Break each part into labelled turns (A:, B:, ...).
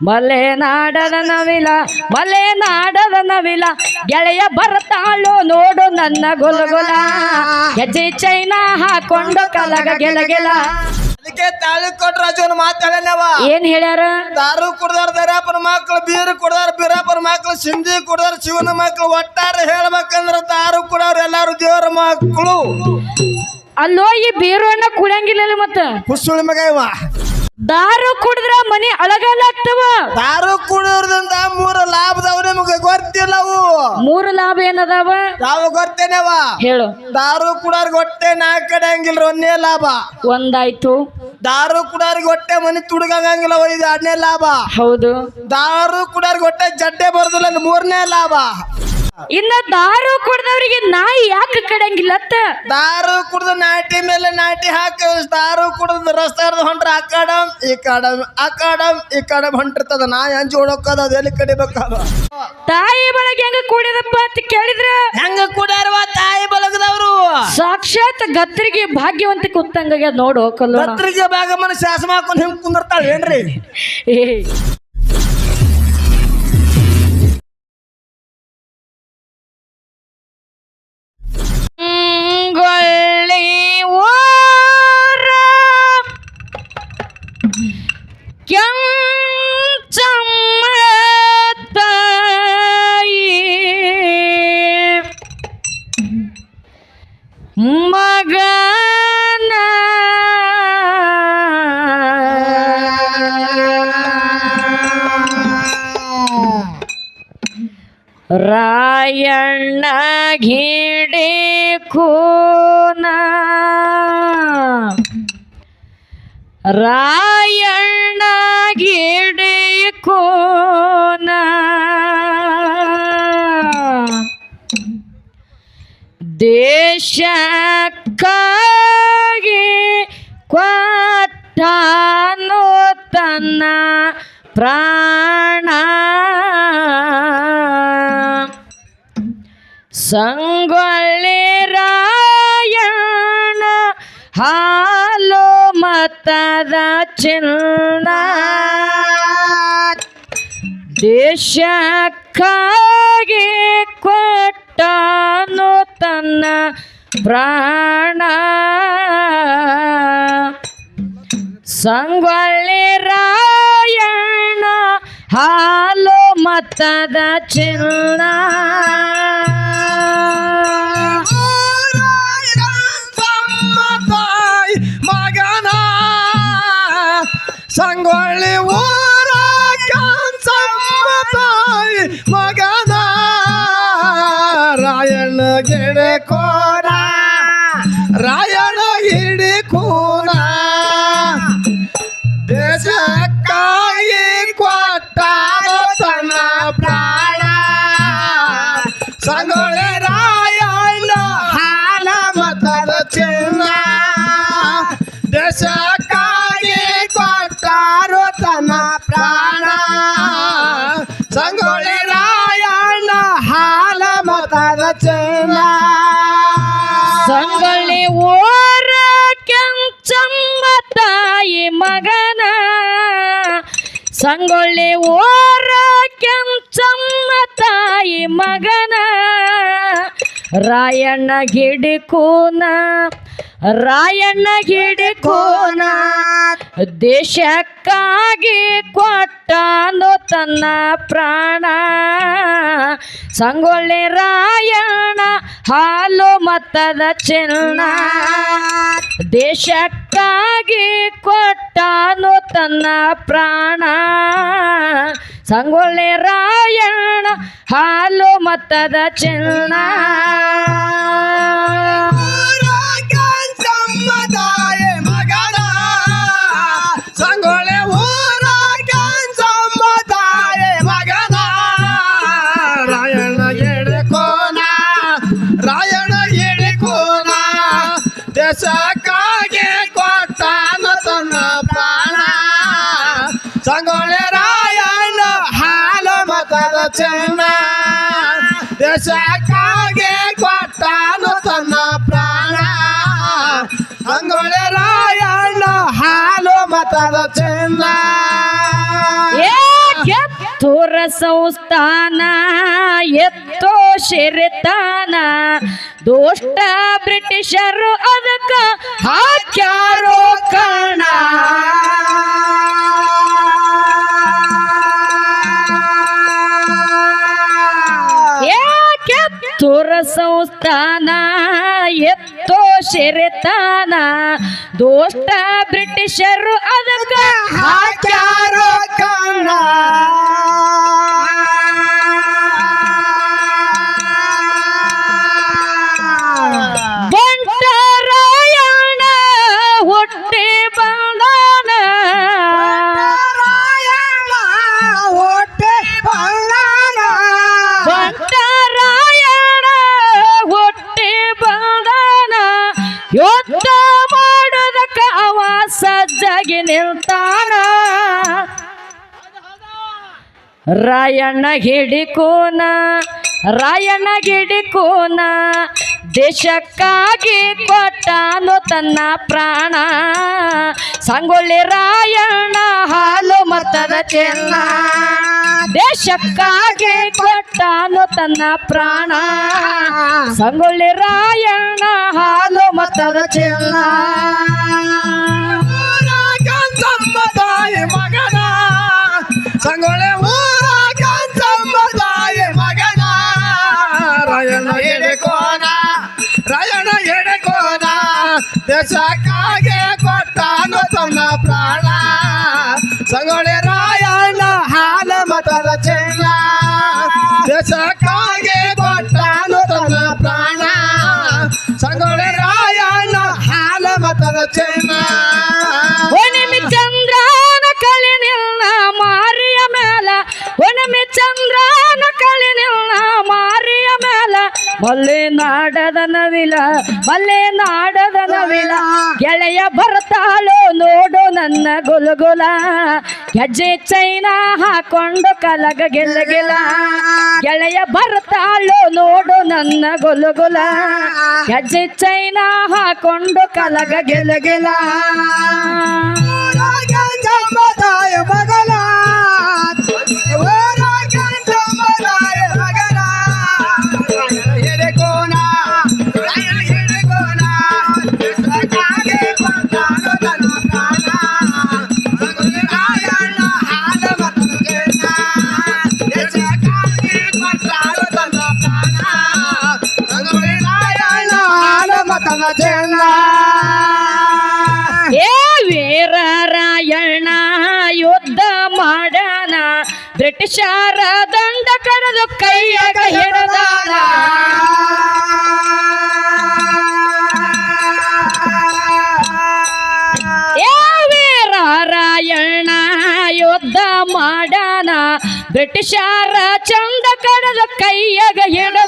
A: ಮಲೆನಾಡದ ನವಿಲ ಮಲೆನಾಡದ ನವಿಲ ಗೆಳೆಯ ಬರ್ತಾಳು ನೋಡು ನನ್ನ ಗುಲಗುಲ. ಹೆಜ್ಜೆ ಚೈನಾ ಹಾಕೊಂಡು ಕಲಗ ಗೆಲಗೆಲ
B: ಅದಕ್ಕೆ ತಾಳಿ ಕೊಟ್ರ ರಾಜನ ಮಾತಾಡನವ.
A: ಏನ್ ಹೇಳ್ಯಾರ?
B: ದಾರು ಕುಡ್ದಾರ ದರ್ಯಾಪನ ಮಕ್ಳು ಬೀರ್ ಕುಡ್ದಾರ ಬೀರಪ್ಪನ ಮಕ್ಳು ಸಿಂಧಿ ಕುಡ್ದಾರ ಶಿವನ ಮಕ್ಳು ಒಟ್ಟಾರೆ ಹೇಳ್ಬೇಕಂದ್ರ ದಾರು ಕುಡವ್ರ ಎಲ್ಲಾರು ದೇವರ ಮಕ್ಕಳು
A: ಅಲ್ಲೋ ಈ ಬೀರುವನ್ನ ಕುಡಿಯಂಗಿಲ್ಲ ಮತ್ತೆ?
B: ಹುಸುಳಿ ಮಗ ಇವ.
A: ದಾರು ಕುಡಿದ್ರ ಮನಿ ಅಳಗಾಲಾಗ್ತವ.
B: ದಾರು ಕುಡಿಯೋದ್ರಿಂದ ಮೂರು ಲಾಭದವ ನಿಮಗೆ ಗೊತ್ತಿಲ್ಲವು.
A: ಮೂರು ಲಾಭ ಏನದಾವ?
B: ಯಾವ ಗೊತ್ತೇನವ?
A: ಹೇಳು.
B: ದಾರು ಕುಡೋರ್ಗೆ ಹೊಟ್ಟೆ ನಾಲ್ಕು ಕಡೆ ಹಂಗಿಲ್ರ ಒಂದೇ ಲಾಭ.
A: ಒಂದಾಯ್ತು.
B: ದಾರು ಕುಡೋರ್ಗೆ ಹೊಟ್ಟೆ ಮನೆ ತುಡುಗಂಗಿಲ್ಲ ಇದು ಎರಡನೇ ಲಾಭ.
A: ಹೌದು.
B: ದಾರು ಕುಡೋರ್ಗೆ ಹೊಟ್ಟೆ ಜಡ್ಡೆ ಬರೋದಿಲ್ಲ ಮೂರನೇ ಲಾಭ.
A: ಇನ್ನ ದಾರು ಕುಡ್ದವ್ರಿಗೆ ನಾಯಿ ಯಾಕೆ ಕಡಂಗಿಲ್ಲತ್ತ?
B: ದಾರು ಕುಡ್ದು ನಾಟಿ ಮೇಲೆ ನಾಟಿ ಹಾಕಿ ದಾರು ಕುಡ್ದು ರಸ್ತೆ ಹೊಂಟ್ರ ಆ ಕಡಮ್ ಈ ಕಡಮ್ ಆ ಕಡಮ್ ಈ ಕಡಮ್ ಹೊಂಟಿರ್ತದ. ನಾಯಿ ಹಂಚಿ ಹೊಡೋಕದ ಅದು ಎಲ್ಲಿ ಕಡಿಬೇಕಾದ?
A: ತಾಯಿ ಬಳಗ ಹೆಂಗ ಕೂಡಿದಪ್ಪ ಅಂತ ಕೇಳಿದ್ರ?
B: ಹೆಂಗ ಕುಡ್ಯಾರವ ತಾಯಿ ಬಳಗದವ್ರು?
A: ಸಾಕ್ಷಾತ್ ಗತ್ರಿಗೆ ಭಾಗ್ಯವಂತ ಕುತ್ತಂಗ ನೋಡು ಕಲ್ಲು
B: ಭಾಗ ಮನಸ್ಸು ಶಾಸನ ಹಾಕೊಂಡು ಹಿಂಗ್ ಕುಂದಿರ್ತಾಳ ಏನ್ರಿ?
A: ಏ ಕೆಂಚಮ್ಮ ಮಗನ ರಾಯಣ್ಣ ಗಿಡಿ ಕೂನ. ರಾಯಣ್ಣ ದೇಶಕ್ಕಾಗಿ ಕೊಟ್ಟನು ತನ್ನ ಪ್ರಾಣ. ಸಂಗೊಳ್ಳಿ ರಾಯಣ ಹಾಲು ಮತದ ಚಿನ್ನ. ದೇಶಕ್ಕಾಗಿ ಕೊಟ್ಟನು ತನ್ನ ಪ್ರಾಣ. ಸಂಗೊಳ್ಳಿ ರಾಯಣ ಹಾಲು ಮತ್ತದ ಚಿನ್ನ.
B: ಮಗನ ಸಂಗೊಳ್ಳಿ ಊರ ಮಗನ. ರಾಯಣ್ಣ ಗಿಡ ಕೋರ ರಾಯಣ್ಣ ಹಿಡಿ ಕೂನ. ದೇಶಕ್ಕಾಗಿ ಕೊಟ್ಟ ತನ್ನ ಪ್ರಾಣ. ಸಂಗೊಳ್ಳೆ ರಾಯಣ್ಣ ಹಾಲ ಮತದ ಚಿನ್ನ ಸಂಗೊಳ್ಳಿ
A: ಓರ ಕೆಂಚಮ್ಮ ತಾಯಿ ಮಗನ. ರಾಯಣ್ಣ ಗಿಡಕೋನ ರಾಯಣ್ಣ ಗಿಡಕೋನ. ದೇಶಕ್ಕಾಗಿ ಕೊಟ್ಟನು ತನ್ನ ಪ್ರಾಣ. ಸಂಗೊಳ್ಳಿ ರಾಯಣ್ಣ ಹಾಲು ಮತದ ಚಿನ್ನ. ದೇಶಕ್ಕಾಗಿ ಕೊಟ್ಟಾನು ತನ್ನ ಪ್ರಾಣ. ಸಂಗೊಳ್ಳಿ ರಾಯಣ್ಣ ಹಾಲು ಮತ್ತದ ಚಿನ್ನ.
B: ಚೆನ್ನ ದೇಶಕ್ಕಾಗಿ ಕೊಟ್ಟಾನು ತನ್ನ ಪ್ರಾಣ. ಅಂಗೊಳೆ ರಾಯಣ್ಣ ಹಾಲು ಮತದ ಚೆನ್ನ.
A: ಏ ಕೆತ್ತೂರ ಸಂಸ್ಥಾನ ಎತ್ತೋ ಶಿರತಾನ. ದುಷ್ಟ ಬ್ರಿಟಿಷರು ಅದಕ್ಕ ಹಾಕ್ಯಾರೋ ಕಾಣ ಎತ್ತೋ ದೋಸ್ತ ಬ್ರಿಟಿಷರು ಅದಕ್ಕ
C: ಹಾಕ್ಯಾರೋ ಕಾಣ
A: ಮಾಡೋದಕ್ಕ ಅವ ಸಜ್ಜಾಗಿ ನಿಲ್ತಾನ. ರಾಯಣ್ಣ ಹಿಡಿಕೋನ ರಾಯಣ್ಣ ಹಿಡಿಕೋನ ದೇಶಕ್ಕಾಗಿ ಕೊಟ್ಟಾನು ತನ್ನ ಪ್ರಾಣ. ಸಂಗೊಳ್ಳಿ ರಾಯಣ್ಣ ಹಾಲು ಮತದ ಚೆನ್ನ. ದೇಶಕ್ಕಾಗಿ ಕೊಟ್ಟಾನು ತನ್ನ ಪ್ರಾಣ. ಸಂಗೊಳ್ಳಿ ರಾಯಣ್ಣ ಹಾಲು ಮತದ ಚೆನ್ನ.
C: ಸಂಗೊಳ್ಳಿ
A: ಊರ ಮಲ್ಲೆ ನಾಡದ ನವಿಲ, ಗೆಳೆಯ ಬರ್ತಾಳು ನೋಡು ನನ್ನ ಗುಲಗುಲ. ಹೆಜ್ಜೆ ಚೈನ ಹಾಕೊಂಡು ಕಲಗ ಗೆಲ್ಲಗಿಲ್ಲ ಗೆಳೆಯ ಬರ್ತಾಳು ನೋಡು ನನ್ನ ಗುಲಗುಲ. ಹೆಜ್ಜೆ ಚೈನ ಹಾಕೊಂಡು ಕಲಗ ಗೆಲ್ಲಗಿಲ್ಲ
C: ಊರಾಗಂತಮ್ಮ
A: ಬ್ರಿಟಿಷರ ದಂಡ ಕಡದು ಕೈಯಾಗ ಹಿಡದಾನ ಏ ವೀರರಾಯಣ್ಣ ಯುದ್ಧ ಮಾಡಾನ ಬ್ರಿಟಿಷಾರ ಚಂದ ಕಡದು ಕೈಯಾಗ ಹಿಡದಾನ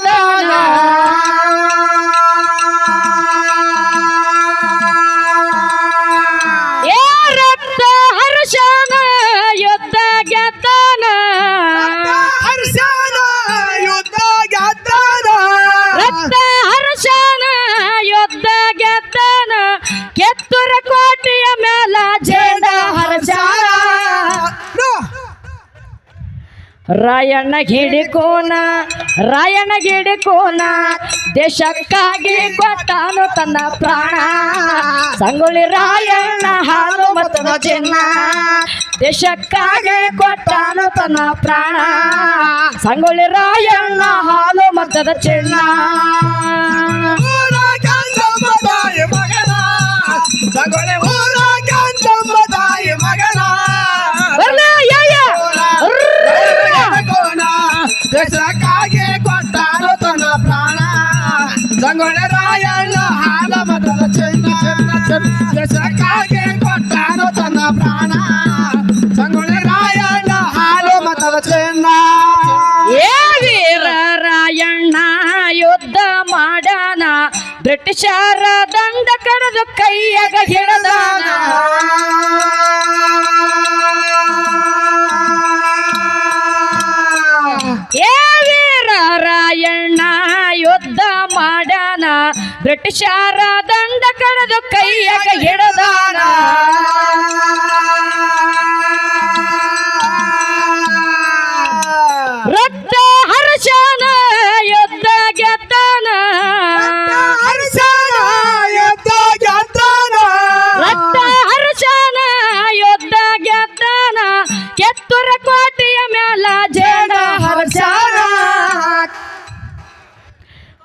A: ರಾಯಣ್ಣ ಹಿಡಿಕೋನ ರಾಯಣ್ಣ ಹಿಡಿಕೋನ ದೇಶಕ್ಕಾಗಿ ಕೊಟ್ಟಾನು ತನ್ನ ಪ್ರಾಣ. ಸಂಗೊಳ್ಳಿ ರಾಯಣ್ಣ ಹಾಲು ಮತ್ತು ಚಿನ್ನ, ದೇಶಕ್ಕಾಗಿ ಕೊಟ್ಟಾನು ತನ್ನ ಪ್ರಾಣ. ಸಂಗೊಳ್ಳಿ ರಾಯಣ್ಣ ಹಾಲು ಮತ್ತದ ಚಿನ್ನ.
C: ಸಂಗೊಳ್ಳಿ ಸಂಗೊಳ್ಳಿ ರಾಯಣ್ಣ ಹಾಲ ಮತದ ಚೆನ್ನ ದೇಶಕ್ಕಾಗಿ ಕೊಟ್ಟಾನು ತನ್ನ ಪ್ರಾಣ ಸಂಗೊಳ್ಳಿ ರಾಯಣ್ಣ ಹಾಲು ಮತದ ಚೆನ್ನ
A: ಏ ವೀರ ರಾಯಣ್ಣ ಯುದ್ಧ ಮಾಡಾನ ಬ್ರಿಟಿಷರ ದಂಡ ಕಡದು ಕೈಯಾಗ ಹಿಡದಾನ ಬ್ರಿಟಿಷರ ದಂಡ ಕಡದು ಕೈಯಾಗ ಹಿಡದಾನ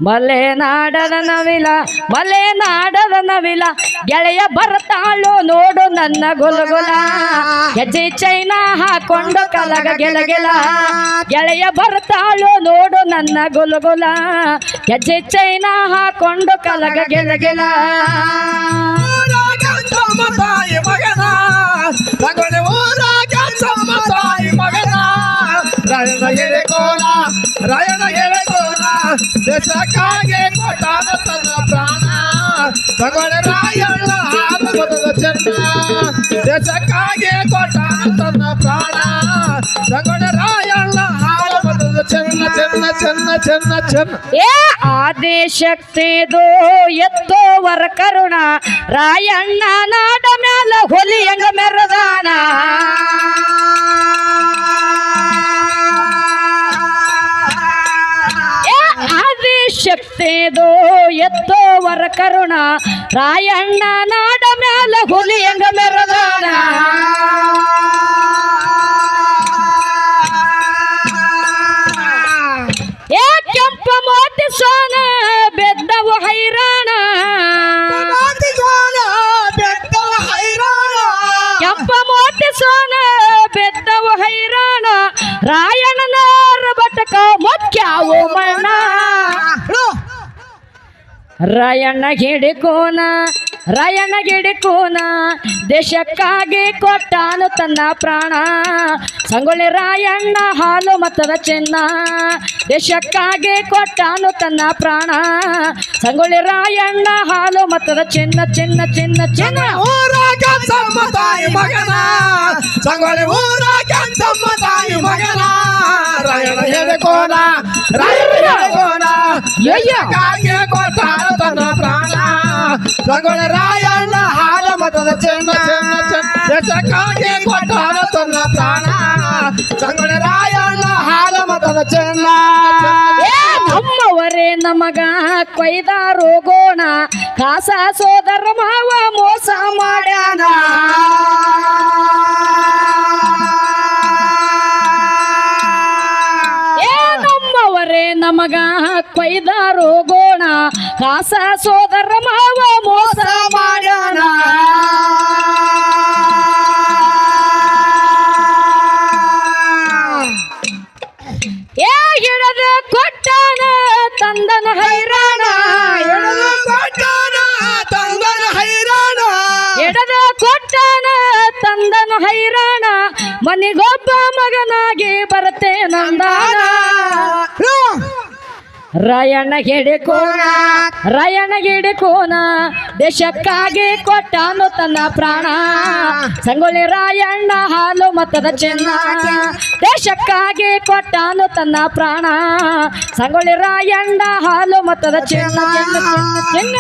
A: ಮಲೆನಾಡದ ನವಿಲ ಮಲೆನಾಡದ ನವಿಲ, ಗೆಳೆಯ ಬರ್ತಾಳು ನೋಡು ನನ್ನ ಗುಲಗುಲ. ಹೆಜ್ಜೆ ಚೈನಾ ಹಾಕೊಂಡು ಕಲಗ ಗೆಲಗೆಲ ಗೆಳೆಯ ಬರ್ತಾಳು ನೋಡು ನನ್ನ ಗುಲಗುಲ. ಹೆಜ್ಜೆ ಚೈನಾ ಹಾಕೊಂಡು ಕಲಗ ಗೆಲಗೆಲ
D: ಮಗನ ದೇಶಕ್ಕಾಗಿ ಕೊಟ್ಟಾನ ತನ್ನ ಪ್ರಾಣ. ತಗೊಳ್ಳಿ ರಾಯಣ್ಣ ಆತ್ಮದ ಚೆನ್ನ ದೇಶಕ್ಕಾಗಿ ಕೊಟ್ಟಾನ ತನ್ನ ಪ್ರಾಣ. ತಗೊಳ್ಳಿ ರಾಯಣ್ಣ ಆತ್ಮದ ಚೆನ್ನ ಚೆನ್ನ ಚೆನ್ನ ಚೆನ್ನ ಚೆನ್ನ
A: ಏ ಆದೇಶಕ್ತೇದೋ ಎತ್ತೋ ವರ ಕರುಣ. ರಾಯಣ್ಣ ನಾಡ ಮ್ಯಾಲ ಹೊಲಿಯಂಗ ಮೆರದಾನ? ಆದಿಶಕ್ತಿದು ಎತ್ತೋವರ ಕರುಣ. ರಾಯಣ್ಣ ನಾಡ ಮ್ಯಾಲ ಹೆಂಗ ಮೆರದಾನ ಏ ಕೆಂಪ ಮೋತಿ ಸೋನ ಬೆದ್ದವು ಹೈರಾಣ. ಕೆಂಪ ಮೋತಿ ಸೋನ ಬೆದ್ದವು ಹೈರಾಣ. ರಾಯಣ್ಣನವರ ಬಟಕ ಮುಖ್ಯವು ಮಣ್ಣ. ರಾಯಣ್ಣ ಹಿಡಿಕೋನ ರಾಯಣ್ಣ ಗಿಡಿಕೋನ ದೇಶಕ್ಕಾಗಿ ಕೊಟ್ಟಾನು ತನ್ನ ಪ್ರಾಣ. ಸಂಗೊಳ್ಳಿ ರಾಯಣ್ಣ ಹಾಲು ಮತದ ಚಿನ್ನ. ದೇಶಕ್ಕಾಗಿ ಕೊಟ್ಟಾನು ತನ್ನ ಪ್ರಾಣ. ಸಂಗೊಳ್ಳಿ ರಾಯಣ್ಣ ಹಾಲು ಮತದ ಚಿನ್ನ ಚಿನ್ನ ಚಿನ್ನ ಚಿನ್ನ.
D: ಊರಾಗ ತಾಯಿ ಮಗನ. ಸಂಗೊಳ್ಳಿ ಊರಾಗ ತಾಯಿ ಮಗನ. ರಾಯಣ್ಣ ಹೇಳಿಕೋನ ರಾಯಣ್ಣ ಹೇಳಿಕೋನ
A: ಅಯ್ಯ.
D: ಕೊಟ್ಟಾನು ತನ್ನ ಪ್ರಾಣ. ಸಂಗೊಳ್ಳಿ ರಾಯಣ್ಣ ಹಾಲ ಮತದ ಚೆನ್ನ ಚೆನ್ನ ಚೆನ್ನ ಕೊಟ್ಟಾನ ತನ್ನ ಪ್ರಾಣ. ಸಂಗಣ ರಾಯಣ್ಣ ಹಾಲ ಮತದ ಚೆನ್ನ.
A: ನಮ್ಮವರೇ ನಮಗ ಕೊಯ್ದಾರೋಗೋಣ ಕಾಸ ಸೋದರ ಮಾವ ಮೋಸ ಮಾಡ್ಯಾನ. ನಮಗ ಕೊಯ್ದ ರೋಗೋಣ. ಕಾಸ ಸೋದರ ಮಾವ ಮೋಸ ಮಾಡ್ಯಾನ. ರಾಯಣ್ಣ ಹಿಡಿಕೋಣ ರಾಯಣ್ಣ ಹಿಡಿಕೋಣ ದೇಶಕ್ಕಾಗಿ ಕೊಟ್ಟಾನು ತನ್ನ ಪ್ರಾಣ. ಸಂಗೊಳ್ಳಿ ರಾಯಣ್ಣ ಹಾಲು ಮತದ ಚೆನ್ನ. ದೇಶಕ್ಕಾಗಿ ಕೊಟ್ಟಾನು ತನ್ನ ಪ್ರಾಣ. ಸಂಗೊಳ್ಳಿ ರಾಯಣ್ಣ ಹಾಲು ಮತದ ಚೆನ್ನ. ಚೆನ್ನ.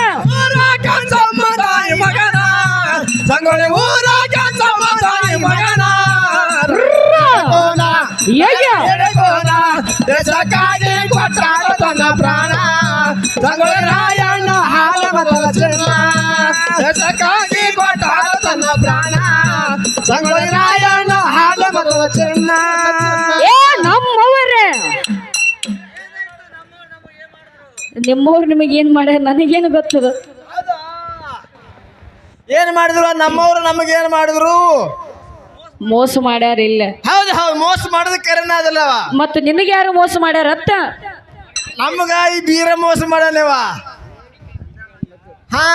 D: ಸಂಗೊಳ್ಳಿ ಊರ ಮಗನ. ದೇಶಕ್ಕಾಗಿ ಕೊಟ್ಟಾರ ತನ್ನ ಪ್ರಾಣ. ಸಂಗೊಳ್ಳಿ ರಾಯಣ್ಣ ಹಾಲ ದೇಶಕ್ಕಾಗಿ ಕೊಟ್ಟಾರ ತನ್ನ ಪ್ರಾಣ. ಸಂಗೊಳ್ಳಿ ರಾಯಣ್ಣ ಹಾಲ ಚಿನ್ನ.
A: ಏ ನಮ್ಮವರೇ. ನಿಮ್ಮವ್ರು ನಿಮಗೆ ಏನ್ ಮಾಡ್ಯಾರ? ನನಗೇನು ಗೊತ್ತದ?
D: ಏನ್ ಮಾಡಿದ್ರು? ನಮ್ಮವ್ರು ನಮಗೇನ್ ಮಾಡಿದ್ರು?
A: ಮೋಸ ಮಾಡ್ಯಾರ ಇಲ್ಲ
D: ಹೌದು ಹೌದು ಮೋಸ ಮಾಡೋದು ಕರೆನ ಅದಲ್ಲವ.
A: ಮತ್ತು ನಿನಗೆ ಯಾರು ಮೋಸ ಮಾಡ್ಯಾರ ಅತ್ತ
D: ನಮ್ಗ ಈ ಬೀರ ಮೋಸ ಮಾಡಲ್ಲವ ಹಾ.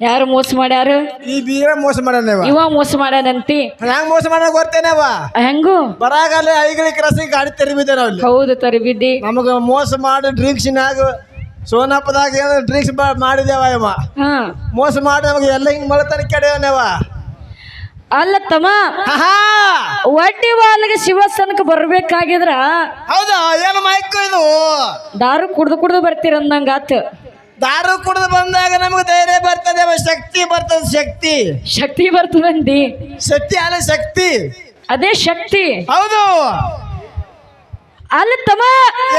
A: ಯಾರು ಮೋಸ ಮಾಡ್ಯಾರು?
D: ಈ ಬೀರ ಮೋಸ ಮಾಡಲ್ಲವ
A: ಇವ ಮೋಸ ಮಾಡ್ಯಾನಂತಿ.
D: ಹೆಂಗ್ ಮೋಸ ಮಾಡ ಗೊತ್ತೇನವ?
A: ಹೆಂಗು?
D: ಬರಾಗಲ್ಲ ಐಗಳ ಕ್ರಸಿ ಗಾಡಿ ತೆರಿಬಿದ್ದೆ ನಾವ್
A: ಹೌದು ತರಿಬಿದ್ದಿ.
D: ನಮಗ ಮೋಸ ಮಾಡಿ ಡ್ರಿಂಕ್ಸ್ನಾಗ ಸೋನಪ್ಪದಾಗ ಏನ ಡ್ರಿಂಕ್ಸ್ ಮಾಡಿದೇವ ಇವ. ಮೋಸ ಮಾಡಿ ನಮಗೆ ಎಲ್ಲ ಹಿಂಗ್ ಮಾಡ್ತಾನೆ ಕೆಡೆಯವನವ
A: ಅಲ್ಲ ತಮ್ಮ
D: ಹಾ
A: ವಡ್ಡಿ ವಾಲ್ಗೆ ಶಿವಸ್ಥಾನಕ್ಕೆ ಬರ್ಬೇಕಾಗಿದ್ರ?
D: ಹೌದಾ ಏನು ಮೈಕ್ ಇದು?
A: ದಾರು ಕುಡ್ದು ಕುಡ್ದು ಬರ್ತೀರಂದಂಗ ಆತ.
D: ದಾರು ಕುಡಿದು ಬಂದಾಗ ನಮ್ಗೆ ಧೈರ್ಯ ಬರ್ತದೆ ಶಕ್ತಿ ಬರ್ತದೆ ಶಕ್ತಿ.
A: ಶಕ್ತಿ ಬರ್ತದಂದಿ
D: ಶಕ್ತಿ ಅಲ್ಲ ಶಕ್ತಿ.
A: ಅದೇ ಶಕ್ತಿ.
D: ಹೌದು.
A: ಅಲ್ಲ ತಮ್ಮ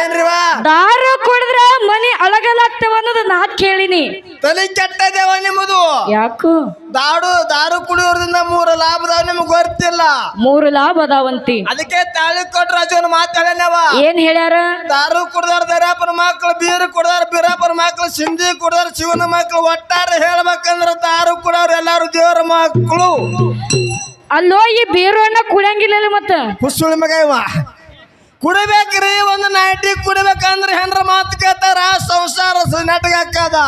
B: ಏನ್ರಿವ?
A: ದಾರು ಕುಡಿದ್ರ ಮನಿ ಅಳಗಲಾಗ್ತವ ಅನ್ನೋದು ನಾ ಕೇಳಿನಿ.
B: ತಲೆ ಕೆಟ್ಟದೇವ ನಿಮ್ಮದು?
A: ಯಾಕು?
B: ದಾರು ದಾರು ಕುಡಿಯೋದ್ರಿಂದ ಮೂರು ಲಾಭ ಅದಾವ ನಿಮ್ಗೆ ಗೊತ್ತಿಲ್ಲ.
A: ಮೂರು ಲಾಭ ಅದಾವಂತಿ.
B: ಅದಕ್ಕೆ ತಾಳಿ ಕೊಟ್ರ ಅಜೋನ್ ಮಾತಾಡನವ
A: ಏನ್ ಹೇಳ್ಯಾರ?
B: ದಾರು ಕುಡ್ದಾರ ದರ್ಯಾಪನ ಮಕ್ಳು ಬೀರು ಕುಡ್ದಾರ ಬೀರಪ್ಪನ ಮಕ್ಳು ಸಿಂಧಿ ಕುಡ್ದಾರ ಶಿವನ ಮಕ್ಳು ಒಟ್ಟಾರೆ ಹೇಳ್ಬೇಕಂದ್ರ ದಾರು ಕುಡೋರು ಎಲ್ಲಾರು ದೇವರ ಮಕ್ಕಳು
A: ಅಲ್ಲೋ ಈ ಬೀರಣ್ಣ ಕುಡಿಯಂಗಿಲ್ಲ ಮತ್ತ?
B: ಹುಸುಳಿ ಮಗ ಇವ. ಕುಡಿಬೇಕ್ರಿ ಒಂದು ನೈಟಿ ಕುಡಿಬೇಕಂದ್ರೆ ಹೆಂಡ್ರ ಮಾತು ಕೇಳ್ತಾರ ಸಂಸಾರ ನೆಟ್ಗಾಕದ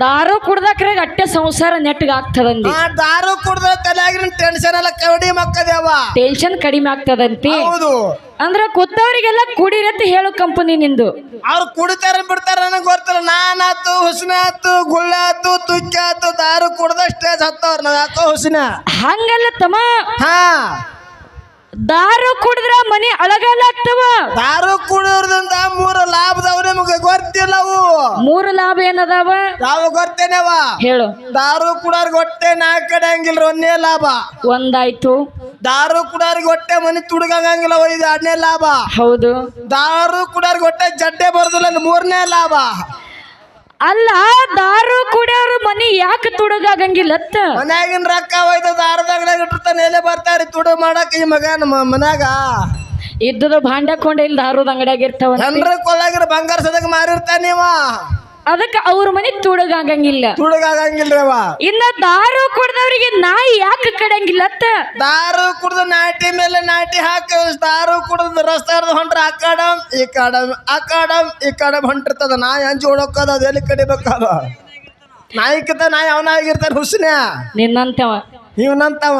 A: ದಾರು ಕುಡ್ದಕ್ರಿ ಅಟ್ಟೆ ಸಂಸಾರ ನೆಟ್ಗ ಆಗ್ತದಂದಿ
B: ಆ ದಾರು ಕುಡ್ದ ತಲೆಯಾಗಿನ ಟೆನ್ಷನ್ ಎಲ್ಲ ಕವಡಿ ಮಕ್ಕದೇವ
A: ಟೆನ್ಷನ್ ಕಡಿಮೆ ಆಗ್ತದಂತಿ.
B: ಹೌದು.
A: ಅಂದ್ರ ಕುಡಿರಿ ಅಂತ ಹೇಳು ಕಂಪನಿ ನಿಂದು.
B: ಅವ್ರು ಕುಡಿತಾರ ಬಿಡ್ತಾರ ನನಗೆ ಗೊತ್ತಿಲ್ಲ. ನಾನಾತು ಹುಸಿನ ಆತು ಗುಳ್ಳ ಆತು ತುಚ್ಚ ಆತು ದಾರು ಕುಡ್ದ ಸ್ಟೇಜ್ ಹತ್ತವ್ರ. ನಾವ್ ಯಾಕೋ ಹುಸಿನ?
A: ಹಂಗಲ್ಲ ತಮ್ಮ.
B: ಹಾ.
A: ದಾರು ಕುಡಿದ್ರ ಮನಿ ಅಳಗಲಾಗ್ತವ.
B: ದಾರು ಕುಡಿಯೋದ್ರಿಂದ ಮೂರು ಲಾಭದವ ನಿಮಗೆ ಗೊತ್ತಿಲ್ಲವು.
A: ಮೂರು ಲಾಭ ಏನದಾವ?
B: ಯಾವ ಗೊತ್ತೇನವ?
A: ಹೇಳು.
B: ದಾರು ಕುಡೋರ್ಗೆ ಹೊಟ್ಟೆ ನಾಲ್ಕು ಕಡೆ ಹಂಗಿಲ್ಲ ಒಂದೇ ಲಾಭ.
A: ಒಂದಾಯ್ತು.
B: ದಾರು ಕುಡೋರ್ಗೆ ಹೊಟ್ಟೆ ಮನೆ ತುಡುಗಂಗಿಲ್ಲ ಇದು ಎರಡನೇ ಲಾಭ.
A: ಹೌದು.
B: ದಾರು ಕುಡೋರ್ಗೆ ಹೊಟ್ಟೆ ಜಡ್ಡೆ ಬರೋದಿಲ್ಲ ಮೂರನೇ ಲಾಭ.
A: ಅಲ್ಲ ದಾರು ಕುಡಿಯೋರು ಮನಿ ಯಾಕೆ ತುಡುಗಾಗಂಗಿಲ್ಲತ್ತ?
B: ಮನ್ಯಾಗಿನ ರೊಕ್ಕ ಹೋಯ್ತು ದಾರದಾಗ ಇಟ್ಟಿರ್ತಾನೆ ಎಲೆ ಬರ್ತಾರಿ ತುಡು ಮಾಡಕ್ ಈ ಮಗ ನಮ್ಮ ಮನ್ಯಾಗ?
A: ಇದ್ದದ ಭಾಂಡಕೊಂಡ ಇಲ್ಲಿ ದಾರುದ ಅಂಗಡಿಯಾಗ ಇರ್ತಾವ
B: ಹೆಂಡ್ರ ಕೊಲ್ಲಾಗಿರ ಬಂಗಾರ ಸದಕ್ ಮಾರಿರ್ತಾನ ನೀವ?
A: ಅದಕ್ಕ ಅವ್ರ ಮನೆ ತುಡುಗಾಗಂಗಿಲ್ಲ.
B: ತುಡುಗಾಗಂಗಿಲ್ರಿ ಅವ
A: ಇನ್ನ ದಾರು ಕುಡ್ದವ್ರಿಗೆ ನಾಯಿ ಯಾಕೆ ಕಡಂಗಿಲ್ಲತ್ತ?
B: ದಾರು ಕುಡ್ದು ನಾಟಿ ಮೇಲೆ ನಾಟಿ ಹಾಕ ದಾರು ಕುಡ್ದು ರಸ್ತೆ ಹೊಂಟ್ರ ಆ ಕಡಮ್ ಈ ಕಡಮ್ ಆ ಕಡಮ್ ಈ ಕಡಮ್ ಹೊಂಟಿರ್ತದ. ನಾಯಿ ಹಂಚಿ ಓಡೋಕದ ಅದು ಎಲ್ಲಿ ಕಡಿಬೇಕದ? ಕಿತ್ತ ನಾಯಿ ಅವನ ಆಗಿರ್ತಾನೆ ಹುಸ್ನ್ಯ?
A: ನಿನ್ನಂತವ.
B: ಇವನಂತವ.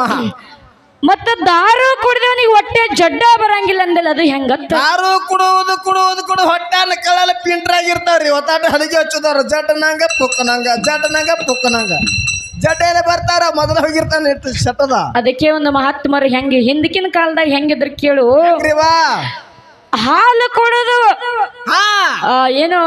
A: ಮತ್ತ ದಾರು ಕುಡ್ದವನಿಗೆ ಹೊಟ್ಟೆ ಜಡ್ಡ ಬರಂಗಿಲ್ಲ ಅಂದಲ್ಲ ಅದು ಹೆಂಗತ್ತ?
B: ದಾರು ಕುಡುವುದು ಕುಡುವುದು ಕುಡು ಹೊಟ್ಟಾನ ಕಳಲ ಪಿಂಟ್ರಾಗಿರ್ತಾವ್ರಿ ಒತ್ತಾಟ ಹಳಿಗೆ ಹಚ್ಚುದಾರ ಜಡ್ಡನಂಗ ಪುಕ್ಕನಂಗ ಜಡ್ಡನಂಗ ಪುಕ್ಕನಂಗ ಜಡ್ಡ ಬರ್ತಾರ ಮೊದಲ ಹೋಗಿರ್ತಾನೆ ಇಟ್ಟು ಶಟದ
A: ಅದಕ್ಕೆ ಒಂದು ಮಹಾತ್ಮರು ಹೆಂಗೆ ಹಿಂದಕಿನ ಕಾಲದಾಗ ಹೆಂಗಿದ್ರು ಕೇಳು.
B: ವಾ?
A: ಹಾಲು ಕುಡಿದು
B: ಹಾ.
A: ಆ, ಏನು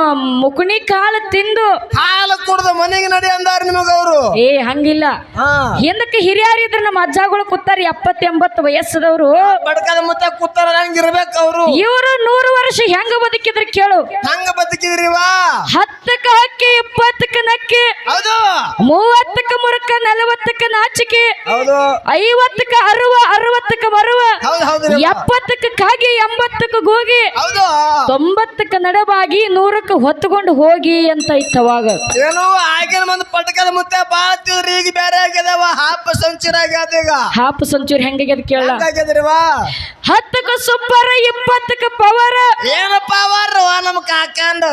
A: ಮುಕುಣಿ ಕಾಳು ತಿಂದು.
B: ಹಾಲು ಕುಡಿದು ಮನೆಗೆ ನಡಿ ಅಂದಾರ ನಿಮಗ ಅವರು.
A: ಏ ಹಂಗಿಲ್ಲ.
B: ಹಾ.
A: ಹಿಂದಕ್ಕೆ ಇದ್ರೆ ನಮ್ಮ ಅಜ್ಜಗಳು ಕೂತಾರ ಎಪ್ಪತ್ ಎಂಬತ್ತು ವಯಸ್ಸದವರು
B: ಬಡ್ಕದ ಮುತ್ತ ಕೂತಾರ ಹಂಗಿರ್ಬೇಕು ಅವರು.
A: ಇವರು ನೂರು ವರ್ಷ ಹೆಂಗ ಬದುಕಿದ್ರು ಕೇಳು.
B: ಹಂಗ ಬದುಕಿದ್ರಿ ವಾ
A: ಹತ್ತಕ್ಕ ಹಕ್ಕಿ ಇಪ್ಪತ್ತಕ್ಕ ನಕ್ಕಿ.
B: ಹೌದು.
A: ಮೂವತ್ತಕ್ಕ ಮುರುಕ ನಲವತ್ತಕ್ಕ ನಾಚಿಕೆ.
B: ಹೌದು.
A: ಐವತ್ತಕ್ಕ ಅರುವ ಅರವತ್ತಕ್ಕ ಮರುವ
B: ಹೌದು ಹೌದು
A: ಎಪ್ಪತ್ತಕ್ಕ ಕಾಗಿ ಎಂಬತ್ತಕ್ಕ
B: ಹೌದು.
A: ತೊಂಬತ್ತಕ್ಕ ನಡಬಾಗಿ ನೂರಕ್ಕೆ ಹೊತ್ತುಕೊಂಡು ಹೋಗಿ ಅಂತ ಇತ್ತವಾಗ.
B: ಏನು ಆಗಿನ ಒಂದು ಪಟಕದ ಮುತ್ತೆ ಬಾಳ್ತಿದ್ರಿ ಈಗ ಬೇರೆ ಆಗ್ಯದವ ಹಾಪ ಸಂಚಿರ ಆಗ್ಯದ ಈಗ.
A: ಹಾಪು ಸಂಚೂರ್ ಹೆಂಗಾಗ್ಯದ ಕೇಳ. ಹತ್ತಕ್ಕ ಸೂಪರ್ ಇಪ್ಪತ್ತಕ್ಕ ಪವರ್.
B: ಏನ ಪವರ್? ನಮ್ ಕಾಕಂದ.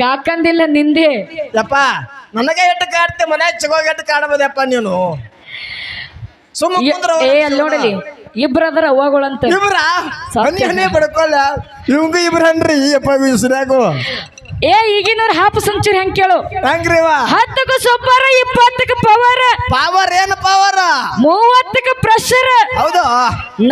A: ಕಾಕಂದಿಲ್ಲ ನಿಂದೆ.
B: ಯಪ್ಪ ನನಗೆ ಎಟ್ಟು ಕಾಡ್ತೆ ಮನೆ ಚಿಗೋಗಿ ಎಟ್ಟು ಕಾಡಬೋದಪ್ಪ ನೀನು? ಸುಮ್ಮನೆ
A: ಏ, ಅಲ್ಲಿ ನೋಡಲಿ. ಇಬ್ರದರ ಅವ್ವಗಳಂತ
B: ಇಬ್ರ? ಹನಿ ಹನಿ ಬಡ್ಕೊಲ್ಲ ಇವಂಗ ಅಪ್ಪ ಬಿಸ್ರಾಗು.
A: ಏ ಈಗಿನವ್ರ ಹಾಪು ಸೆಂಚುರಿ ಹೆಂಗ್ ಕೇಳು?
B: ಹೆಂಗ್ರಿ ವಾ
A: ಹತ್ತಕ್ಕ ಸೂಪರ್ ಇಪ್ಪತ್ತಕ್ಕ ಪವರ್.
B: ಪವರ್ ಏನು ಪವರ್?
A: ಮೂವತ್ತಕ್ಕ ಪ್ರೆಷರ್
B: ಹೌದು.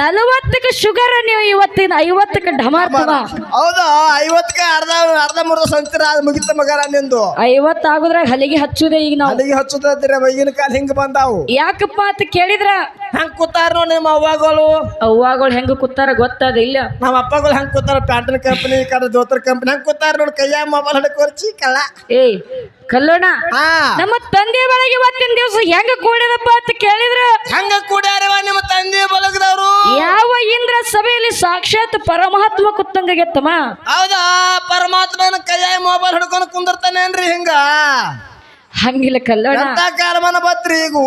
A: ನಲವತ್ತಕ್ಕೆ ಶುಗರ್ ನೀವು ಇವತ್ತಿನ ಐವತ್ತಕ್ಕ ಢಮಾರ್ತದ
B: ಹೌದು ಐವತ್ತಕ್ಕೆ ಅರ್ಧ ಅರ್ಧ ಮುರ್ಧ ಸಂಚಿರ ಅದು ಮುಗಿತ ಮಗರ ನಿಂದು.
A: ಐವತ್ತು ಆಗುದ್ರಾಗ ಹಲಿಗೆ ಹಚ್ಚುದೇ ಈಗ ನಾವು.
B: ಹಲಿಗೆ ಹಚ್ಚುದ್ರೆ ಈಗಿನ ಕಾಲ ಹಿಂಗ್ ಬಂದಾವು.
A: ಯಾಕಪ್ಪ ಅಂತ ಕೇಳಿದ್ರ?
B: ಹೆಂಗ್ ಕೂತಾರ ನೋಡಿ ನಿಮ್ಮ ಅವ್ವಗಳು?
A: ಅವ್ವಗಳು ಹೆಂಗ್ ಕೂತಾರ ಗೊತ್ತದ ಇಲ್ಲ
B: ನಮ್ಮ ಅಪ್ಪಗಳು ಹಂಗ ಕೂತಾರ? ಪ್ಯಾಂಟನ್ ಕಂಪನಿ ಈ ಕಡೆ ದೋತ್ರ ಕಂಪನಿ ಹಂಗ ಕೂತಾರ ನೋಡಿ ಕೈಯಾಗ ಮೊಬೈಲ್ ಹಿಡ್ಕೊರ್ಚಿ ಕಳ್ಳ.
A: ಏಯ್ ಕಲ್ಲೋಣ
B: ಹಾ.
A: ನಮ್ಮ ತಂದೆ ಬಳಗ ಇವತ್ತಿನ ದಿವಸ ಹೆಂಗ ಕೂಡಿದಪ್ಪ ಅಂತ ಕೇಳಿದ್ರ?
B: ಹಂಗ ಕೂಡ್ಯಾರವ ನಿಮ್ಮ ತಂದೆ ಬಳಗದವರು?
A: ಯಾವ ಇಂದ್ರ ಸಭೆಯಲ್ಲಿ ಸಾಕ್ಷಾತ್ ಪರಮಾತ್ಮ ಕುತ್ತಂಗಾಗೆತ್ತಮ್ಮ?
B: ಹೌದಾ ಪರಮಾತ್ಮನ ಕೈಯಾಗ ಮೊಬೈಲ್ ಹಿಡ್ಕೊಂಡು ಕುಂದಿರ್ತಾನೆ ಕುಂದಿರ್ತಾನೇನ್ರಿ ಹಿಂಗ?
A: ಹಂಗಿಲ್ಲ ಕಲ್ಲೋಣ
B: ಎಂತ ಕಾಲಮಾನ ಬತ್ರಿ ಈಗೂ?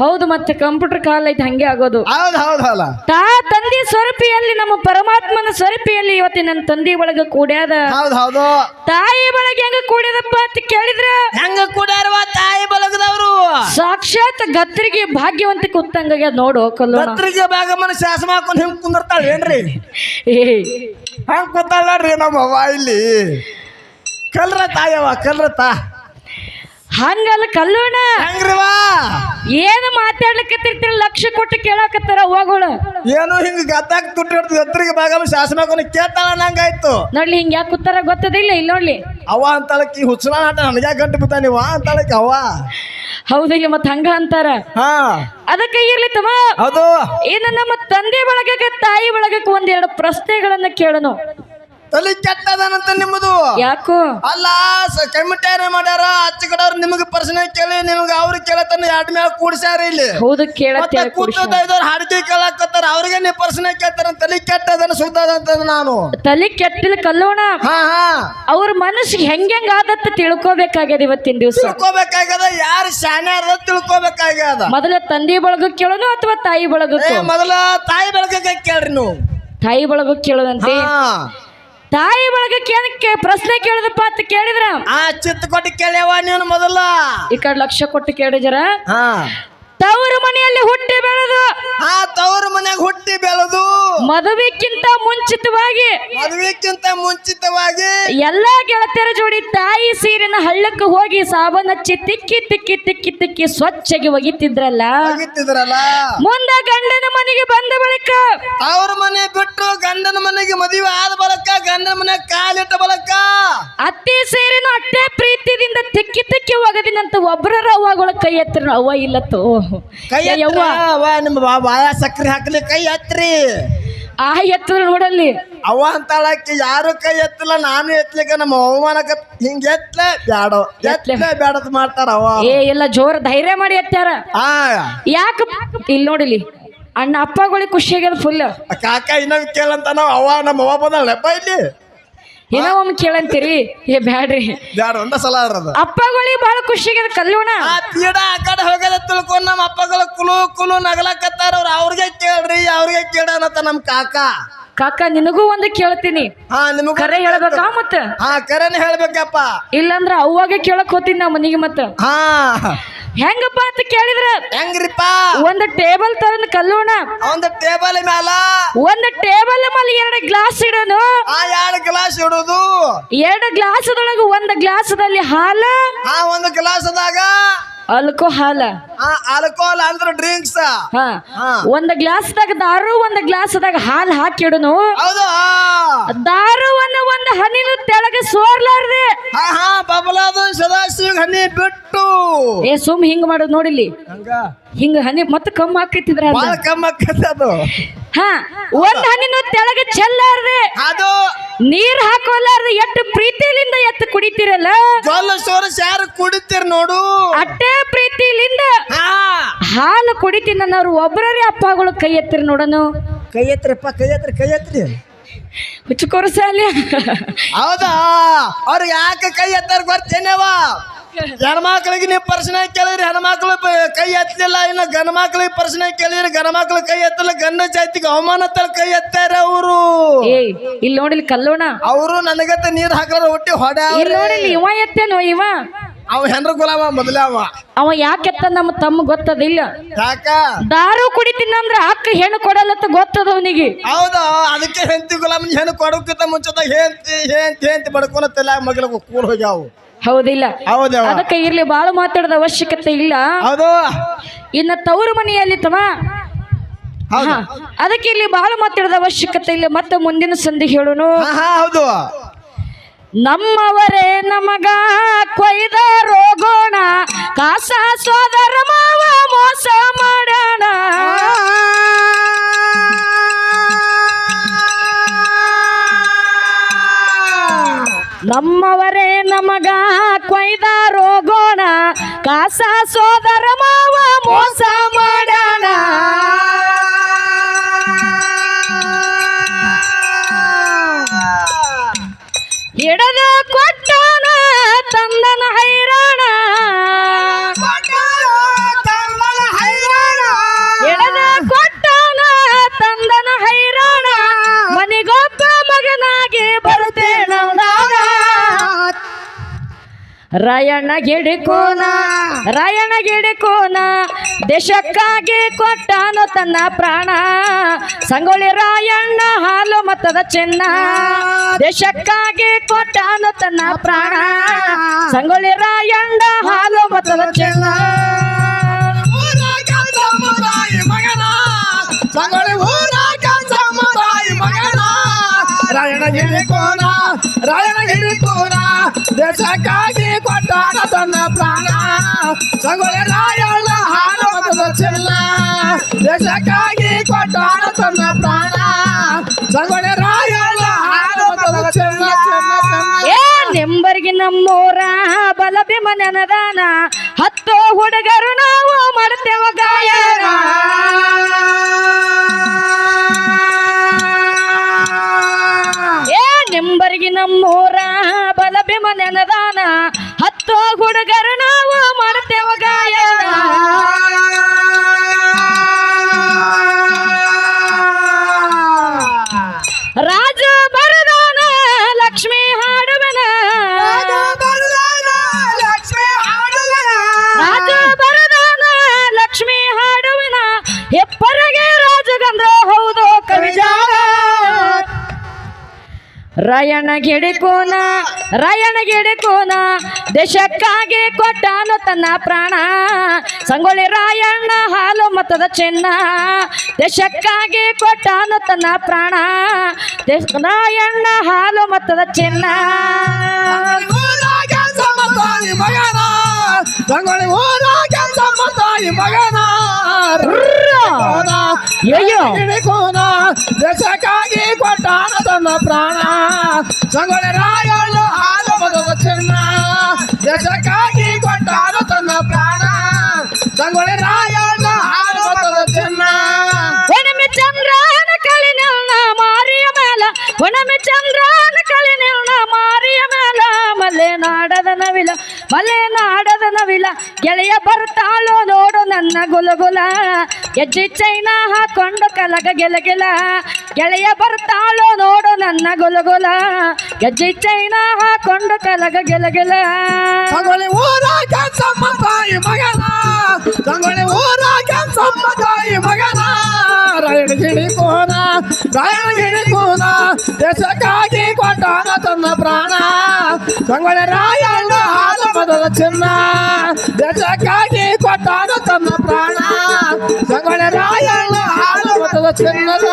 A: ಹೌದು ಮತ್ತೆ ಕಂಪ್ಯೂಟರ್ ಕಾಲ ಐತೆ ಹಂಗೆ ಆಗೋದು.
B: ಹೌದು ಹೌದು ಅಲ್ಲ
A: ತಾ ತಂದೆ ಸ್ವರೂಪಿಯಲ್ಲಿ ನಮ್ಮ ಪರಮಾತ್ಮನ ಸ್ವರೂಪಿಯಲ್ಲಿ ಇವತ್ತಿನ ನನ್ನ ತಂದೆ ಒಳಗ ಕೂಡ್ಯಾದ.
B: ಹೌದು ಹೌದು.
A: ತಾಯಿ ಬಳಗ ಹೆಂಗ ಕೂಡ್ಯದಪ್ಪ ಅಂತ ಕೇಳಿದ್ರ?
B: ಹೆಂಗ ಕೂಡ್ಯಾರವ ತಾಯಿ ಬಳಗದವರು?
A: ಸಾಕ್ಷಾತ್ ಗತ್ರಿಗೆ ಭಾಗ್ಯವಂತ ಕುತ್ತಂಗ ನೋಡು ಕಲ್ಲೋಣ.
B: ಭಾಗ ಮನುಷ್ಯ ಶಾಸನ ಹಾಕೊಂಡು ಹಿಂಗ್ ಕುಂದಿರ್ತಾಳೆ ಏನ್ರಿ? ಹಂಗ ಕೂತಾಳ ನೋಡ್ರಿ ನಮ್ಮ ಇಲ್ಲಿ. ಕಲ್ರ ತಾಯವ ಕಲ್ರ ತಾ
A: ಹಂಗಲ್ಲ ಕಲ್ಲೋಣ ಏನು ಮಾತಾಡ್ಲಿಕ್ಕೆ ಲಕ್ಷ ಕೊಟ್ಟು ಕೇಳಾಕತ್ತಾರ ಅವ್ವಗಳು
B: ಏನು ಹಿಂಗ ಗದ್ದಾಕ್ ತುಟ್ಟಿ ಹಿಡ್ದು ಭಾಗ ಭಾಗಮ್ಮ ಶಾಸನ ಹಾಕೊಂಡು ಕೇಳ್ತಾಳ ನಂಗಾಯ್ತು.
A: ನೋಡ್ಲಿ ಹಿಂಗ ಯಾಕೆ ಕೂತಾರ ಗೊತ್ತದಿಲ್ಲ ಇಲ್ಲಿ ನೋಡ್ಲಿ.
B: ಅವ ಅಂತಾಳಕಿ ಹುಚ್ಚನ ಆಟ ನನಗೆ ಗಂಟು ಬಿತ್ತ ನೀವ ಅಂತಾಳಕಿ ಅವ್ವ?
A: ಹೌದಿಲ್ಲ ಮತ್ ಹಂಗ ಅಂತಾರ.
B: ಹಾ.
A: ಅದಕ್ಕೆ ಇರ್ಲಿ ತಮ್ಮ.
B: ಹೌದು.
A: ಇನ್ನು ನಮ್ಮ ತಂದೆ ಬಳಗಕ್ಕೆ ತಾಯಿ ಬಳಗಕ್ಕೆ ಒಂದೆರಡು ಪ್ರಶ್ನೆಗಳನ್ನ ಕೇಳನು.
B: ತಲೆ ಕೆಟ್ಟದನಂತ ನಿಮ್ಮದು.
A: ಯಾಕೋ?
B: ಅಲ್ಲ ಕಮಿಟಿಯರ್ ಮಾಡ್ಯಾರ ಅಚ್ಚ ಕಡವ್ರು ನಿಮಗೆ ಪ್ರಶ್ನೆ ಕೇಳಿ ನಿಮ್ಗೆ ಅವ್ರು ಕೇಳತನ ಎರಡು ಮೇಲೆ ಕೂಡ್ಸ್ಯಾರ ಇಲ್ಲಿ.
A: ಹೌದು ಕೇಳತ್ತೆ
B: ಮತ್ತೆ ಕೂತದ ಇದ್ದವ್ರು ಹಾಡಿಕೆ ಕೇಳಾಕತ್ತಾರ ಅವ್ರಿಗೆ ನೀವು ಪರ್ಸನ ಕೇಳ್ತಾರ ತಲೆ ಕೆಟ್ಟದನ ಸುದ್ದದಂತ ನಾನು.
A: ತಲೆ ಕೆಟ್ಟಿಲ್ ಕಲ್ಲೋಣ.
B: ಹಾ ಹಾ.
A: ಅವ್ರ ಮನಸ್ಸಿಗೆ ಹೆಂಗೆ ಹೆಂಗ್ ಆದತ್ತ ತಿಳ್ಕೊಬೇಕಾಗ್ಯದ ಇವತ್ತಿನ ದಿವಸ?
B: ತಿಳ್ಕೊಬೇಕಾಗ್ಯದ ಯಾರು ಶಾನೆ ಅದ ತಿಳ್ಕೊಬೇಕಾಗ್ಯದ.
A: ಮೊದಲ ತಂದೆ ಬಳಗ ಕೇಳೋನು ಅಥವಾ ತಾಯಿ
B: ಏ ಮೊದಲ ತಾಯಿ ಬೆಳಗ್ಗೆ ಕೇಳ್ರಿ ನೀವು.
A: ತಾಯಿ ಬಳಗ ಕೇಳೋದಂತೆ?
B: ಹಾ.
A: ತಾಯಿ ಒಳಗೆ ಕೇಳಕ್ಕೆ ಪ್ರಶ್ನೆ ಕೇಳಿದ್ರಪ್ಪ ಅಂತ ಕೇಳಿದ್ರ?
B: ಆ ಚಿತ್ತ ಕೊಟ್ಟು ಕೇಳ್ಯವ ನೀನು ಮೊದಲ.
A: ಈ ಕಡೆ ಲಕ್ಷ ಕೊಟ್ಟು ಕೇಳಿದ್ರ?
B: ಹಾ.
A: ತವರು ಮನೆಯಲ್ಲಿ ಹುಟ್ಟಿ ಬೆಳೆದು
B: ಆ ತವರು ಮನೆಗೆ ಹುಟ್ಟಿ ಬೆಳೆದು
A: ಮದುವೆಕ್ಕಿಂತ ಮುಂಚಿತವಾಗಿ
B: ಮದುವೆಕ್ಕಿಂತ ಮುಂಚಿತವಾಗಿ
A: ಎಲ್ಲಾ ಗೆಳತಿಯರ ಜೋಡಿ ತಾಯಿ ಸೀರಿನ ಹಳ್ಳಕ್ಕೆ ಹೋಗಿ ಸಾಬನ್ ಹಚ್ಚಿ ತಿಕ್ಕಿ ತಿಕ್ಕಿ ತಿಕ್ಕಿ ತಿಕ್ಕಿ ಸ್ವಚ್ಛಗೆ ಒಗಿತಿದ್ರಲ್ಲ?
B: ಒಗಿತಿದ್ರಲ್ಲ?
A: ಮುಂದ ಗಂಡನ ಮನೆಗೆ ಬಂದ ಬಳಿಕ
B: ಅವ್ರ ಮನೆ ಬಿಟ್ಟು ಗಂಡನ ಮನೆಗೆ ಮದುವೆ ಆದ ಬಳಕ ಗಂಡನ ಮನೆ ಕಾಲಿಟ್ಟ ಬಳಕ
A: ಅತ್ತೆ ಸೇರಿನ ಅಟ್ಟೆ ಪ್ರೀತಿದಿಂದ ತಿಕ್ಕಿ ತಿಕ್ಕಿ ಒಗದಿನಂತ ಒಬ್ಬರ ಅವ್ವಗಳ ಕೈ ಎತ್ತರ ಅವ್ವ ಇಲ್ಲತ್ತು
B: ಕೈ
A: ಏ ಯವ್ವ?
B: ಅವ್ವ ನಿಮ್ಮ ಬಾ ಬಾಯ ಸಕ್ರಿ ಹಾಕ್ಲಿ ಕೈ ಎತ್ರಿ.
A: ಆ ಎತ್ತದ ನೋಡಲ್ಲಿ.
B: ಅವ್ವ ಅಂತಾಳಕ್ಕೆ ಯಾರು ಕೈ ಎತ್ತಲ್ಲ ನಾನು ಎತ್ತಲಿಕ್ಕೆ ನಮ್ಮ ಅವಮಾನ ಹಿಂಗ ಎತ್ತಲೇ ಬ್ಯಾಡ ಎತ್ತಲೇ ಬ್ಯಾಡದ್ ಮಾಡ್ತಾರ ಅವ
A: ಏ ಎಲ್ಲ ಜೋರ ಧೈರ್ಯ ಮಾಡಿ ಎತ್ತಾರ
B: ಆ.
A: ಯಾಕ ಇಲ್ಲಿ ನೋಡಿಲಿ ಅಣ್ಣ ಅಪ್ಪಗಳಿಗೆ ಖುಷಿ ಆಗ್ಯದ ಫುಲ್
B: ಕಾಕ ಇನ್ನೊಂದು ಕೇಳಂತ ನಾವು ಅವ ನಮ್ಮ ಅವ್ವ ಅಪ್ಪ ಇಲ್ಲಿ?
A: ಏನೋ ಒಮ್ಮೆ ಕೇಳಂತೀರಿ? ಏ ಬ್ಯಾಡ್ರಿ.
B: ಬ್ಯಾಡ ಒಂದ ಸಲ ಇರೋದು
A: ಅಪ್ಪಗಳಿಗೆ ಬಹಳ ಖುಷಿ ಆಗ್ಯದ ಕಲ್ಲೋಣ.
B: ಆ ತೀಡ ಆ ಕಡೆ ಹೋಗದ ತಿಳ್ಕೊಂಡ್ ನಮ್ಮ ಅಪ್ಪಗಳು ಕುಲು ಕುಲು ನಗಲಕತ್ತಾರ ಅವ್ರು ಅವ್ರಿಗೆ ಕೇಳ್ರಿ ಅವ್ರಿಗೆ ಕೇಳನತ್ತ ನಮ್ ಕಾಕ.
A: ಕಾಕ ನಿನಗೂ ಒಂದು ಕೇಳ್ತೀನಿ.
B: ಹಾ ನಿಮಗ
A: ಕರೆ ಹೇಳ್ಬೇಕಾ ಮತ್ತ?
B: ಹಾ ಕರೆನ ಹೇಳ್ಬೇಕಪ್ಪ.
A: ಇಲ್ಲಾಂದ್ರೆ ಅವಾಗ ಕೇಳಕ್ ಹೋತೀನಿ ನಾ ಮನಿಗೆ ಮತ್ತ.
B: ಹಾ.
A: ಹೆಂಗಪ್ಪ ಅಂತ ಕೇಳಿದ್ರ?
B: ಹೆಂಗ್ರಿಪ್ಪ?
A: ಒಂದು ಟೇಬಲ್ ತರನ್ ಕಲ್ಲೋಣ.
B: ಒಂದು ಟೇಬಲ್ ಮ್ಯಾಲ?
A: ಒಂದು ಟೇಬಲ್ ಮೇಲೆ ಎರಡು ಗ್ಲಾಸ್ ಇಡೋನು.
B: ಆ ಎರಡು ಗ್ಲಾಸ್ ಇಡೋದು.
A: ಎರಡು ಗ್ಲಾಸದೊಳಗ ಒಂದು ಗ್ಲಾಸದಲ್ಲಿ ಹಾಲ.
B: ಆ ಒಂದು ಗ್ಲಾಸ್ದಾಗ?
A: ದಾಗ ಹಾಲ
B: ಆ ಆಲ್ಕೋಹಾಲ್ ಅಂದ್ರ ಡ್ರಿಂಕ್ಸ್.
A: ಒಂದ್ ಗ್ಲಾಸ್ದಾಗ ದಾರು ಒಂದ್ ಗ್ಲಾಸ್ದಾಗ ಹಾಲ್ ಹಾಕಿಡುನು
B: ಹೌದು.
A: ದಾರುವನ್ನ ಒಂದ್ ಹನಿನು ತೆಳಗ ಸೋರ್ಲಾರ್ದೆ.
B: ಹಾ ಹಾ ಬಬಲಾದು ಸದಾಶಿವ ಹನಿ ಬಿಟ್ಟು
A: ಏ ಸುಮ್ ಹಿಂಗ್ ಮಾಡೋದು ನೋಡಿಲಿ
B: ಹಂಗ?
A: ಹನಿ ಮತ್ತೆ ಕಮ್ಮಿ ಹಾಕಿತ್ತಿದ್ರ ಅಂತ.
B: ಬಾಳ ಕಮ್ಮ ಆಕ್ಕೈತಿ ಅದು.
A: ಹಾ ಒಂದ್ ಹನಿನು ತೆಳಗೆ ಚೆಲ್ಲಾರ್ದೆ.
B: ಅದು.
A: ನೀರ್ ಹಾಕೋಲಾರ್ದೆ ಎಷ್ಟು ಪ್ರೀತಿಲಿಂದ ಎತ್ತು ಕುಡಿತಿರಲ್ಲ?
B: ಜೋಲ ಸೋರಸ್ ಯಾರು ಕುಡಿತೀರ್ ನೋಡು.
A: ಅಟ್ಟೆ ಪ್ರೀತಿಲಿಂದ ಹಾಲು ಕುಡಿತೀನಿ ಅನ್ನೋರು ಒಬ್ಬರೇ ಅಪ್ಪಗಳು ಕೈ ಎತ್ತಿರಿ ನೋಡನು.
B: ಕೈ ಎತ್ತಿರಪ್ಪ ಕೈ ಎತ್ತಿರಿ ಕೈ ಎತ್ತಿರಿ.
A: ಹುಚ್ಚುಕೋರು ಸಾಲಿ
B: ಹೌದಾ? ಅವ್ರು ಯಾಕೆ ಕೈ ಎತ್ತಾರ ಗೊತ್ತೇನವ ಹೆಣ್ಮಕ್ಳಿಗೆ ನೀವು ಪರ್ಸನ ಕೇಳಿದ್ರಿ ಹೆಣ್ಮಕ್ಳು ಕೈ ಎತ್ತಲಿಲ್ಲ. ಇನ್ನು ಗಂಡ ಮಕ್ಳಿಗೆ ಪರ್ಸನ ಕೇಳಿದ್ರಿ ಗಂಡ ಮಕ್ಳು ಕೈ ಎತ್ತಲ್ಲ. ಗಂಡ ಜಾತಿಗೆ ಅವಮಾನ ತರ ಕೈ ಎತ್ತಾರೆ ಅವರು.
A: ಇಲ್ಲಿ ನೋಡಿಲ್ಲ ಕಲ್ಲೋಣ.
B: ಅವರು ನನಗತ್ತ ನೀರ್ ಹಾಕಲಾರ ಹೊಟ್ಟಿ ಹೊಡ
A: ಇಲ್ಲಿ ನೋಡಿಲಿ ಇವ ಎತ್ತೇನೋ ಇವ?
B: ಅವ ಹೆಣ್ರ ಗುಲಾಮ ಮೊದಲೇ ಅವ.
A: ಅವ ಯಾಕೆತ್ತ ನಮ್ಮ ತಮ್ಮ ಗೊತ್ತದಿಲ್ಲ.
B: ಯಾಕ?
A: ದಾರು ಕುಡಿತೀನಿ ಅಂದ್ರ ಅಕ್ಕ ಹೆಣ್ಣು ಕೊಡಲ್ಲತ್ತ ಗೊತ್ತದ ಅವನಿಗೆ.
B: ಹೌದಾ ಅದಕ್ಕೆ ಹೆಂತಿ ಗುಲಾಮ ಹೆಣ್ಣು ಕೊಡೋಕ್ಕಿಂತ ಮುಂಚೆ ಹೆಂಡತಿ ಹೆಂತಿ ಹೆಂತಿ ಬಡ್ಕೊಂಡ ತಲೆ ಮಗಳ ಕೂಲ್ ಹೋಗ್ಯಾವು.
A: ಹೌದಿಲ್ಲ.
B: ಹೌದು
A: ಅದಕ್ಕೆ ಇರ್ಲಿ ಬಾಳ ಮಾತಾಡದ ಅವಶ್ಯಕತೆ ಇಲ್ಲ.
B: ಹೌದು.
A: ಇನ್ನ ತವರು ಮನೆಯಲ್ಲಿ ತಮ್ಮ.
B: ಹೌದು.
A: ಹಾ, ಅದಕ್ಕೆ ಇಲ್ಲಿ ಬಹಳ ಮಾತಾಡದ ಅವಶ್ಯಕತೆ ಇಲ್ಲ. ಮತ್ತೆ ಮುಂದಿನ ಸಂಧಿ ಹೇಳೋನು.
B: ಹಾ ಹಾ ಹೌದು.
A: ನಮ್ಮವರೇ ನಮಗ ಕೊಯ್ದ ರೋಗೋಣ. ಕಾಸ ಸೋದರ ಮಾವ ಮೋಸ ಮಾಡೋಣ. ನಮ್ಮವರೇ ನಮಗ ಕಾಸ ಸೋದರ ಮಾವ ಮೋಸ ರಾಯಣ್ಣ ಗಿಡಿಕೋನ ರಾಯಣ್ಣ ಗಿಡಿಕೋನ ದೇಶಕ್ಕಾಗಿ ಕೊಟ್ಟನು ತನ್ನ ಪ್ರಾಣ. ಸಂಗೊಳ್ಳಿ ರಾಯಣ್ಣ ಹಾಲು ಮತದ ಚಿನ್ನ, ದೇಶಕ್ಕಾಗಿ ಕೊಟ್ಟನು ತನ್ನ ಪ್ರಾಣ. ಸಂಗೊಳ್ಳಿ ರಾಯಣ್ಣ ಹಾಲು ಮತದ ಚಿನ್ನ.
B: ರಾಯಣ ಗಿರಿ ಮಗನ, ಸಂಗೊಳ್ಳಿ ಊರಾಗ ಸಮುದಾಯ ಮಗನ. ರಾಯಣ ಗಿರಿ ರಾಯಣ ಹಿಡಿಕೋನ ದೇಶಕ್ಕಾಗಿ ಬಿಟ್ಟಾನ ತನ್ನ ಪ್ರಾಣ ಸಂಗೊಳ್ಳಿ ರಾಯಣ್ಣ ಹಾರವಾದ ಚೆಲ್ಲ ದೇಶಕ್ಕಾಗಿ ಕೊಟ್ಟಾನ ತನ್ನ ಪ್ರಾಣ ಸಂಗೊಳ್ಳಿ ರಾಯಣ್ಣ ಹಾರವಾದ ಚೆಲ್ಲ
A: ಏ, ನೆಂಬರಿಗೆ ನಮ್ಮೂರ ಬಲಭೀಮ ನೆನದಾನ ಹತ್ತು ಹುಡುಗರು ರಾಯಣ ಗಿಡಿಕೋನ ರಾಯಣ ಗಿಡಿಕೋನ ದೇಶಕ್ಕಾಗಿ ಕೊಟ್ಟಾನು ತನ್ನ ಪ್ರಾಣ. ಸಂಗೊಳ್ಳಿ ರಾಯಣ್ಣ ಹಾಲು ಮತದ ಚಿನ್ನ, ದೇಶಕ್ಕಾಗಿ ಕೊಟ್ಟಾನು ತನ್ನ ಪ್ರಾಣ. ರಾಯಣ್ಣ ಹಾಲು ಮತದ ಚಿನ್ನ.
D: ಊರಾಗ ಸಮತಾಯಿ ಮಗನ ರಂಗೋಳಿ ಊರಾಗ ಸಮತಾಯಿ ಮಗನ
A: ಅಯ್ಯೋ
D: ಹಿಡಿಕೋನ ದೇಶಕ್ಕಾಗಿ ಕೊಟ್ಟಾನ ತನ್ನ ಪ್ರಾಣ ಸಂಗೊಳ್ಳಿ ರಾಯಣ್ಣ ಹಾಲು ಮದದ ಚಿನ್ನ ದೇಶಕ್ಕಾಗಿ ಕೊಟ್ಟಾನ ತನ್ನ ಪ್ರಾಣ
A: ಗೆಜ್ಜೆ ಚೈನ ಹಾಕೊಂಡು ಕಲಗ ಗೆಳೆಯ ಬರ್ತಾಳೋ ನೋಡು ನನ್ನ ಗುಲಗುಲ. ಗೆಜ್ಜೆ ಚೈನ ಹಾಕೊಂಡು ಕಲಗ ಗೆಲಗೆಲ
D: ಸಂಗೊಳ್ಳಿ ಊರಾಗ ತಾಯಿ ಮಗನ. ಸಂಗೊಳ್ಳಿ ಊರಾಗ ತಾಯಿ ಮಗನ. ರಾಯಣ ಗಿಡಿ ಕೋನ ರಾಯಣ ಕೋನ. ದೇಶಕ್ಕಾಗಿ ಕೊಟ್ಟಾನ ತನ್ನ ಪ್ರಾಣ. ಸಂಗೊಳ್ಳಿ ರಾಯಣ್ಣ ಹಾಲು ಮದದ ಚಿನ್ನ. ದೇಶಕ್ಕಾಗಿ ಕೊಟ್ಟಾನ ತನ್ನ ಪ್ರಾಣ. ರಾಯಣ್ಣ ಚೆನ್ನದ.